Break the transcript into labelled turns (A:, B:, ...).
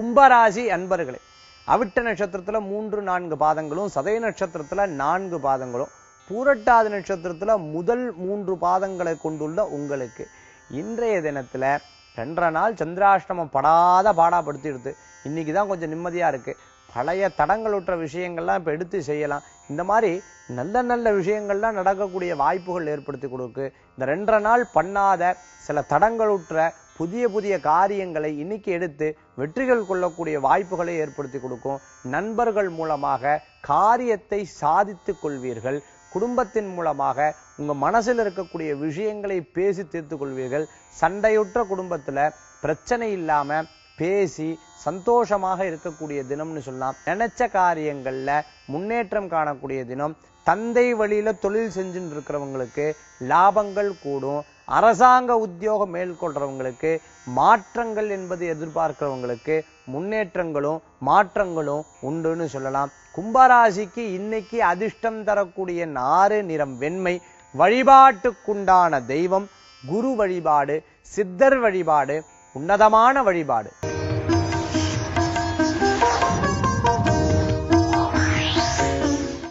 A: கும்பராசி அன்பர்களே அவிட்ட நட்சத்திரத்துல மூன்று நான்கு பாதங்களும் சதய நட்சத்திரத்துல நான்கு பாதங்களும் பூரட்டாதி நட்சத்திரத்துல முதல் மூன்று பாதங்களை கொண்டுள்ள உங்களுக்கு இன்றைய தினத்துல ரெண்டரை நாள் சந்திராஷ்டமம் படாத பாடாப்படுத்திடுது இன்னைக்கு தான் கொஞ்சம் நிம்மதியா இருக்கு. பழைய தடங்களுற்ற விஷயங்கள்லாம் இப்போ எடுத்து செய்யலாம். இந்த மாதிரி நல்ல நல்ல விஷயங்கள்லாம் நடக்கக்கூடிய வாய்ப்புகள் ஏற்படுத்தி கொடுக்கு. இந்த ரெண்டரை நாள் பண்ணாத சில தடங்களுற்ற புதிய புதிய காரியங்களை இன்னைக்கு எடுத்து வெற்றிகள் கொள்ளக்கூடிய வாய்ப்புகளை ஏற்படுத்தி கொடுக்கும். நண்பர்கள் மூலமாக காரியத்தை சாதித்துக் கொள்வீர்கள். குடும்பத்தின் மூலமாக உங்க மனசில் இருக்கக்கூடிய விஷயங்களை பேசி தீர்த்துக் கொள்வீர்கள். சண்டையுற்ற குடும்பத்துல பிரச்சனை இல்லாம பேசி சந்தோஷமாக இருக்கக்கூடிய தினம்னு சொல்லலாம் நினைச்ச காரியங்கள்ல முன்னேற்றம் காணக்கூடிய தினம். தந்தை வழியில தொழில் செஞ்சுட்டு இருக்கிறவங்களுக்கு லாபங்கள் கூடும். அரசாங்க உத்தியோகம் மேற்கொள்றவங்களுக்கு மாற்றங்கள் என்பது எதிர்பார்க்கிறவங்களுக்கு முன்னேற்றங்களும் மாற்றங்களும் உண்டுன்னு சொல்லலாம். கும்பராசிக்கு இன்னைக்கு அதிர்ஷ்டம் தரக்கூடிய நாறு நிறம் வெண்மை வழிபாட்டுக்குண்டான தெய்வம் குரு வழிபாடு சித்தர் வழிபாடு உன்னதமான வழிபாடு.